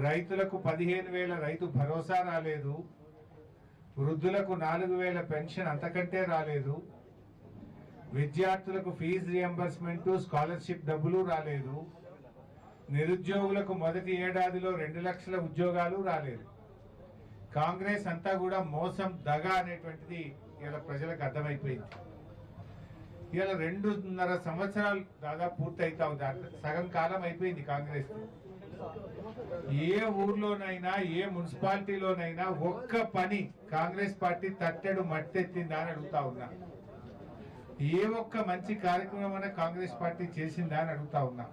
రైతులకు పదిహేను వేల రైతు భరోసా రాలేదు. వృద్ధులకు నాలుగు వేల పెన్షన్ అంతకంటే రాలేదు. విద్యార్థులకు ఫీజు రియంబర్స్మెంట్ స్కాలర్షిప్ డబ్బులు రాలేదు. నిరుద్యోగులకు మొదటి ఏడాదిలో రెండు లక్షల ఉద్యోగాలు రాలేదు. కాంగ్రెస్ అంతా కూడా మోసం దగ అనేటువంటిది ఇలా ప్రజలకు అర్థమైపోయింది. ఇలా రెండున్నర సంవత్సరాలు దాదాపు పూర్తి అవుతా ఉంది. సగం కాలం అయిపోయింది కాంగ్రెస్ ఏ ఊర్లోనైనా ఏ మున్సిపాలిటీలోనైనా ఒక్క పని కాంగ్రెస్ పార్టీ తట్టెడు మట్టెత్తిందా అని అడుగుతా ఉన్నా. ఏ ఒక్క మంచి కార్యక్రమం కాంగ్రెస్ పార్టీ చేసిందా అని అడుగుతా ఉన్నా.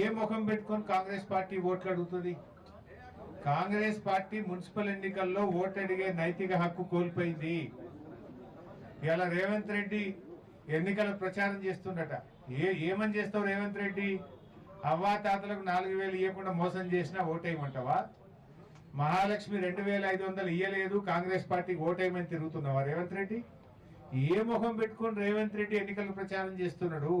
ఏ ముఖం పెట్టుకొని కాంగ్రెస్ పార్టీ ఓట్లు అడుగుతుంది? కాంగ్రెస్ పార్టీ మున్సిపల్ ఎన్నికల్లో ఓటు అడిగే నైతిక హక్కు కోల్పోయింది. ఇలా రేవంత్ రెడ్డి ఎన్నికల ప్రచారం చేస్తుండట. ఏ ఏమని చేస్తావు రేవంత్ రెడ్డి? అవ్వాతాతలకు నాలుగు వేలు ఇవ్వకుండా మోసం చేసినా ఓటేయమంటావా? మహాలక్ష్మి రెండు వేల ఐదు వందలు ఇయ్యలేదు కాంగ్రెస్ పార్టీకి ఓటేయమని తిరుగుతున్నావా రేవంత్ రెడ్డి? ఏ ముఖం పెట్టుకొని రేవంత్ రెడ్డి ఎన్నికల ప్రచారం చేస్తున్నాడు?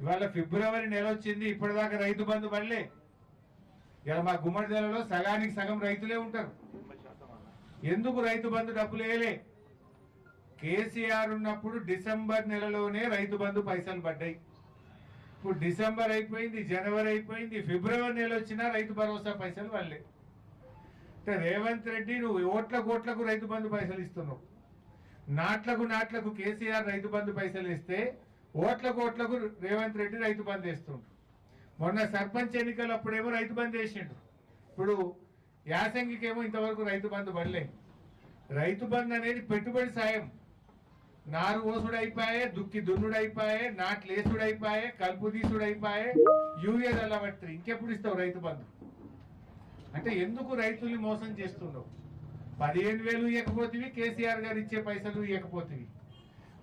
ఇవాళ ఫిబ్రవరి నెల వచ్చింది ఇప్పటిదాకా రైతు బంధు పడలే. ఇలా మా గుమ్మడిదలలో సగానికి సగం రైతులే ఉంటారు. ఎందుకు రైతు బంధు డబ్బులు వేయలే? కేసీఆర్ ఉన్నప్పుడు డిసెంబర్ నెలలోనే రైతు బంధు పైసలు పడ్డాయి. ఇప్పుడు డిసెంబర్ అయిపోయింది జనవరి అయిపోయింది ఫిబ్రవరి నెల వచ్చినా రైతు భరోసా పైసలు పడలే అంటే రేవంత్ రెడ్డి నువ్వు ఓట్ల కోట్లకు రైతు బంధు పైసలు ఇస్తున్నావు. నాట్లకు నాట్లకు కేసీఆర్ రైతు బంధు పైసలు ఇస్తే ఓట్ల కోట్లకు రేవంత్ రెడ్డి రైతు బంధు వేస్తుండ్రు మొన్న సర్పంచ్ ఎన్నికలు అప్పుడేమో రైతు బంధు వేసిండు. ఇప్పుడు యాసంగికేమో ఇంతవరకు రైతు బంధు పడలే. రైతు బంధు అనేది పెట్టుబడి సాయం. నారు ఓసుడు అయిపోయే దుక్కి దున్నుడు అయిపోయే నాట్లు కలుపు యూరియా చల్లబట్టి ఇంకెప్పుడు ఇస్తావు రైతు బంధు? అంటే ఎందుకు రైతుల్ని మోసం చేస్తున్నావు? పదిహేను వేలు ఇవ్వకపోతేవి కేసీఆర్ గారు ఇచ్చే పైసలు ఇవ్వకపోతేవి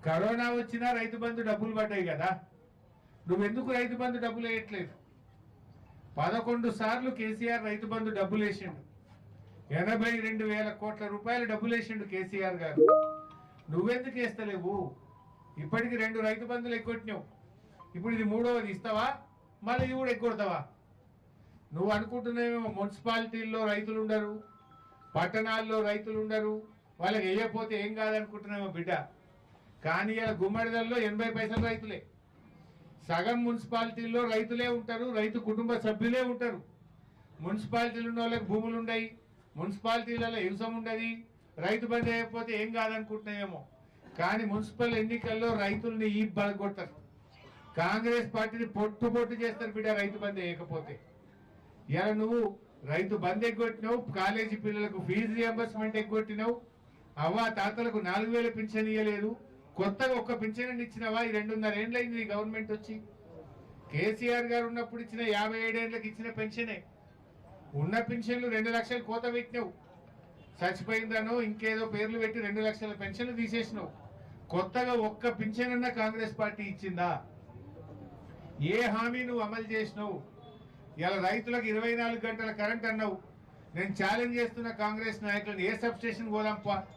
కరోనా వచ్చినా రైతు బంధు డబ్బులు పడ్డాయి కదా. నువ్వెందుకు రైతు బంధు డబ్బులు వేయట్లేదు? పదకొండు సార్లు కేసీఆర్ రైతు బంధు డబ్బులు వేసిండు ఎనభై రెండు వేల కోట్ల రూపాయలు డబ్బులు వేసిండు కేసీఆర్ గారు. నువ్వెందుకు వేస్తలేవు ఇప్పటికి రెండు రైతు బంధులు ఎక్కొట్టినావు ఇప్పుడు ఇది మూడవది ఇస్తావా? మళ్ళీ ఇది కూడా ఎక్కొడతావా నువ్వు అనుకుంటున్నావేమో మున్సిపాలిటీల్లో రైతులు ఉండరు పట్టణాల్లో రైతులు ఉండరు వాళ్ళకి వేయకపోతే ఏం కాదనుకుంటున్నామో బిడ్డ? కానీ ఇలా గుమ్మడిదల్లో ఎనభై పైసలు రైతులే. సగం మున్సిపాలిటీల్లో రైతులే ఉంటారు రైతు కుటుంబ సభ్యులే ఉంటారు. మున్సిపాలిటీలు ఉన్న వాళ్ళకి భూములు ఉండయి మున్సిపాలిటీలలో హింసం ఉండదు రైతు బంద్ అయిపోతే ఏం కాదనుకుంటున్నాయేమో? కానీ మున్సిపల్ ఎన్నికల్లో రైతుల్ని ఈ బలగొడతారు కాంగ్రెస్ పార్టీని పొట్టు పొట్టు చేస్తారు బిడ్డ రైతు బంద్ వేయకపోతే. ఇలా నువ్వు రైతు బంద్ ఎగ్గొట్టినావు కాలేజీ పిల్లలకు ఫీజు రియంబర్స్మెంట్ ఎగ్గొట్టినావు అవ్వ తాతలకు నాలుగు వేల పింఛన్ ఇవ్వలేదు కొత్తగా ఒక్క పింఛన్ ఇచ్చినవా? ఈ రెండున్నర ఏండ్లైంది గవర్నమెంట్ వచ్చి. కేసీఆర్ గారు ఉన్నప్పుడు ఇచ్చిన యాభై ఏడేళ్ళకు ఇచ్చిన పెన్షనే. ఉన్న పెన్షన్లు రెండు లక్షలు కోత పెట్టినావు. చచ్చిపోయిందనో ఇంకేదో పేర్లు పెట్టి రెండు లక్షల పెన్షన్లు తీసేసినావు. కొత్తగా ఒక్క పింఛన్ అన్న కాంగ్రెస్ పార్టీ ఇచ్చిందా? ఏ హామీ నువ్వు అమలు చేసినావు? ఇలా రైతులకు ఇరవై గంటల కరెంట్ అన్నావు. నేను ఛాలెంజ్ చేస్తున్న కాంగ్రెస్ నాయకులను ఏ సబ్ స్టేషన్ పోదాంపా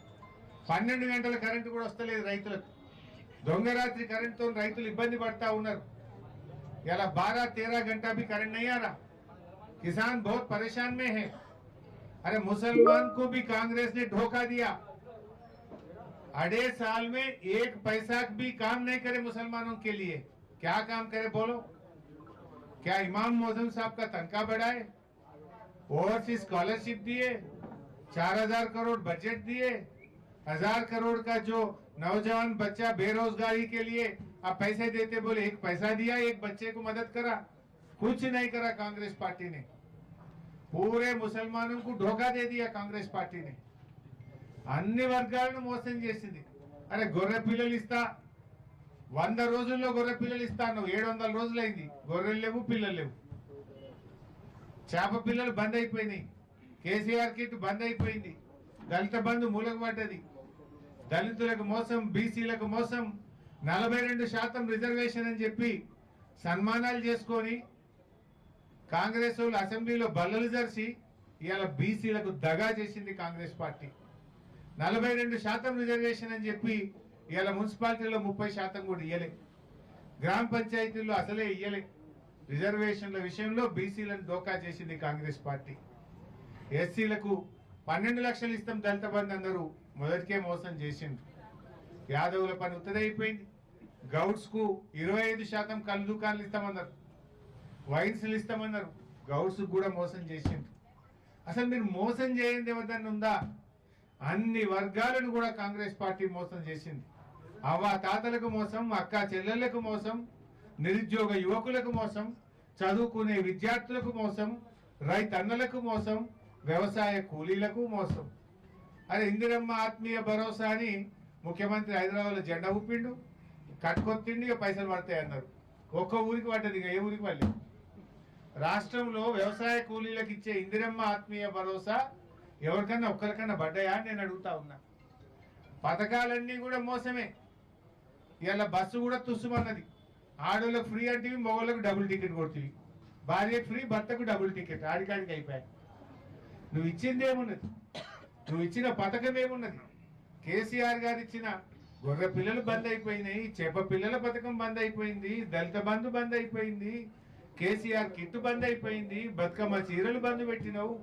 పన్నెండు గంటల కరెంటు కూడా వస్తలేదు రైతులకు. దొంగరాత్రి కరెంట్తో రైతులు ఇబ్బంది పడతా ఉన్నారు. ఇలా బారా తేరా గంట భీ కరెంట్ అయ్యారా? కిసాన్ బహుత్ పరేషాన్ హే. अरे मुसलमान को भी कांग्रेस ने धोखा दिया। अढ़े साल में एक पैसा भी काम नहीं करे मुसलमानों के लिए। क्या काम करे बोलो? क्या इमाम मौजम साहब का तनख्वाह बढ़ाए? ओवरसीज स्कॉलरशिप दिए? चार हज़ार करोड़ बजट दिए? हज़ार करोड़ का जो नौजवान बच्चा बेरोजगारी के लिए आप पैसे देते बोले, एक पैसा दिया, एक बच्चे को मदद करा। कुछ नहीं करा कांग्रेस पार्टी ने। पूरे मुसलमानों को धोखा दे दिया कांग्रेस पार्टी ने అన్ని వర్గాలను మోసం చేసింది అరే గొర్రె పిల్లలు ఇస్తా వంద రోజుల్లో గొర్రె పిల్లలు ఇస్తాను ఏడు వందల రోజులైంది గొర్రెలు లేవు పిల్లలు లేవు చేప పిల్లలు బంద్ అయిపోయినాయి కేసీఆర్ కిట్ బంద్ అయిపోయింది దళిత బంధు మూలకు పడ్డది దళితులకు మోసం బీసీలకు మోసం నలభై రెండు శాతం రిజర్వేషన్ అని చెప్పి సన్మానాలు చేసుకొని కాంగ్రెస్ వాళ్ళు అసెంబ్లీలో బల్లలు జరిసి ఇవాళ బీసీలకు దగా చేసింది కాంగ్రెస్ పార్టీ. నలభై రెండు శాతం రిజర్వేషన్ అని చెప్పి ఇవాళ మున్సిపాలిటీలో ముప్పై శాతం కూడా ఇయ్యలే. గ్రామ పంచాయతీల్లో అసలే ఇయ్యలే. రిజర్వేషన్ల విషయంలో బీసీలను దోకా చేసింది కాంగ్రెస్ పార్టీ. ఎస్సీలకు పన్నెండు లక్షలు ఇస్తాం దళిత బంధు అందరూ మొదటికే మోసం చేసిండ్రు. యాదవుల పని ఉత్తదైపోయింది. గౌడ్స్కు ఇరవై ఐదు శాతం కళ్ళు దుకాణాలు ఇస్తామన్నారు. వైన్స్లు ఇస్తామన్నారు గౌడ్స్ కూడా మోసం చేసిండ్రు అసలు మీరు మోసం చేయండి ఎవరిదన్నా ఉందా? అన్ని వర్గాలను కూడా కాంగ్రెస్ పార్టీ మోసం చేసింది. అవ్వ తాతలకు మోసం అక్క చెల్లెళ్ళకు మోసం నిరుద్యోగ యువకులకు మోసం చదువుకునే విద్యార్థులకు మోసం రైతన్నలకు మోసం వ్యవసాయ కూలీలకు మోసం. అరే ఇందిరమ్మ ఆత్మీయ భరోసా అని ముఖ్యమంత్రి హైదరాబాద్లో జెండా ఊపిండు. కట్టుకొత్తిండి ఇక పైసలు పడతాయి అన్నారు ఒక్క ఊరికి పడ్డది ఇక ఏ ఊరికి పడలేదు. రాష్ట్రంలో వ్యవసాయ కూలీలకు ఇచ్చే ఇందిరమ్మ ఆత్మీయ భరోసా ఎవరికన్నా ఒక్కరికన్నా పడ్డాయా అని నేను అడుగుతా ఉన్నా. పథకాలన్నీ కూడా మోసమే. ఇవాళ బస్సు కూడా తుస్సుమన్నది. ఆడోళ్ళకు ఫ్రీ అంటే మొగోళ్ళకు డబుల్ టికెట్ కొడుతుంది భార్యకు ఫ్రీ భర్తకు డబుల్ టికెట్. ఆడికాడికి అయిపోయాయి. నువ్వు ఇచ్చింది ఏమున్నది? నువ్వు ఇచ్చిన పథకం ఏమున్నది? కేసీఆర్ గారు ఇచ్చిన గొర్రె పిల్లలు బంద్ అయిపోయినాయి చేప పిల్లల పథకం బంద్ అయిపోయింది దళిత బంధు బంద్ అయిపోయింది కేసీఆర్ కిట్టు బంద్ అయిపోయింది బతుకమ్మ చీరలు బంద్ పెట్టినావు.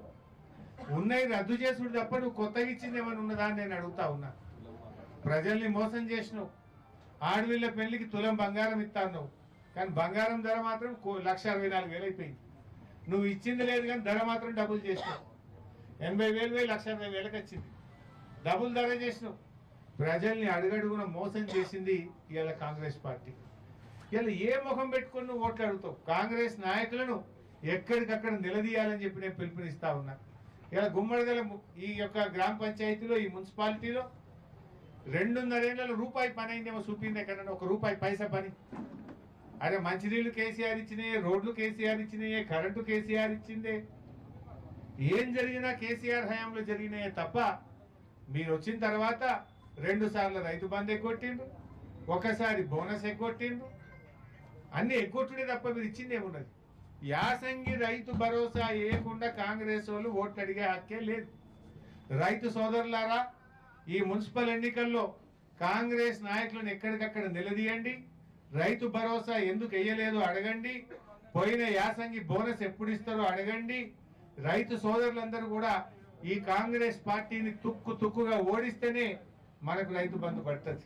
ఉన్నాయి రద్దు చేసుడు తప్ప నువ్వు కొత్తగా ఇచ్చింది ఏమైనా ఉన్నదా అని నేను అడుగుతా ఉన్నా. ప్రజల్ని మోసం చేసినావు. ఆడవిళ్ళ పెళ్ళికి తులం బంగారం ఇస్తాను కానీ బంగారం ధర మాత్రం కో- లక్ష అరవై నాలుగు వేలు అయిపోయింది. నువ్వు ఇచ్చింది లేదు కానీ ధర మాత్రం డబుల్ చేసినావు. ఎనభై వేలు వేలు లక్ష అరవై వేలకు వచ్చింది. డబుల్ ధర చేసినావు. ప్రజల్ని అడుగడుగున మోసం చేసింది ఇవాళ కాంగ్రెస్ పార్టీ. ఇలా ఏ ముఖం పెట్టుకుని నువ్వు ఓట్లు అడుగుతావు కాంగ్రెస్ నాయకులను ఎక్కడికక్కడ నిలదీయాలని చెప్పి నేను పిలుపునిస్తా ఉన్నా. ఇలా గుమ్మడిదల ము- ఈ యొక్క గ్రామ పంచాయతీలో ఈ మున్సిపాలిటీలో రెండున్నరేళ్ళలో రూపాయి పని అయిందేమో చూపింది ఎక్కడన్నా ఒక రూపాయి పైసా పని. అరే మంచినీళ్ళు కేసీఆర్ ఇచ్చినాయే రోడ్లు కేసీఆర్ ఇచ్చినాయే కరెంటు కేసీఆర్ ఇచ్చిందే. ఏం జరిగినా కేసీఆర్ హయాంలో జరిగినాయే తప్ప మీరు వచ్చిన తర్వాత రెండు సార్లు రైతు బంద్ ఎగ్గొట్టిండ్రు ఒకసారి బోనస్ ఎగ్గొట్టిండ్రు అన్ని ఎగ్గొట్టుడే తప్ప మీరు ఇచ్చింది ఏమున్నది యాసంగి రైతు భరోసా వేయకుండా కాంగ్రెస్ వాళ్ళు ఓట్లు అడిగే హక్కే లేదు. రైతు సోదరులారా ఈ మున్సిపల్ ఎన్నికల్లో కాంగ్రెస్ నాయకులను ఎక్కడికక్కడ నిలదీయండి. రైతు భరోసా ఎందుకు వేయలేదో అడగండి. పోయిన యాసంగి బోనస్ ఎప్పుడు ఇస్తారో అడగండి. రైతు సోదరులందరూ కూడా ఈ కాంగ్రెస్ పార్టీని తుక్కు తుక్కుగా ఓడిస్తేనే మనకు రైతు బంధు పడుతుంది.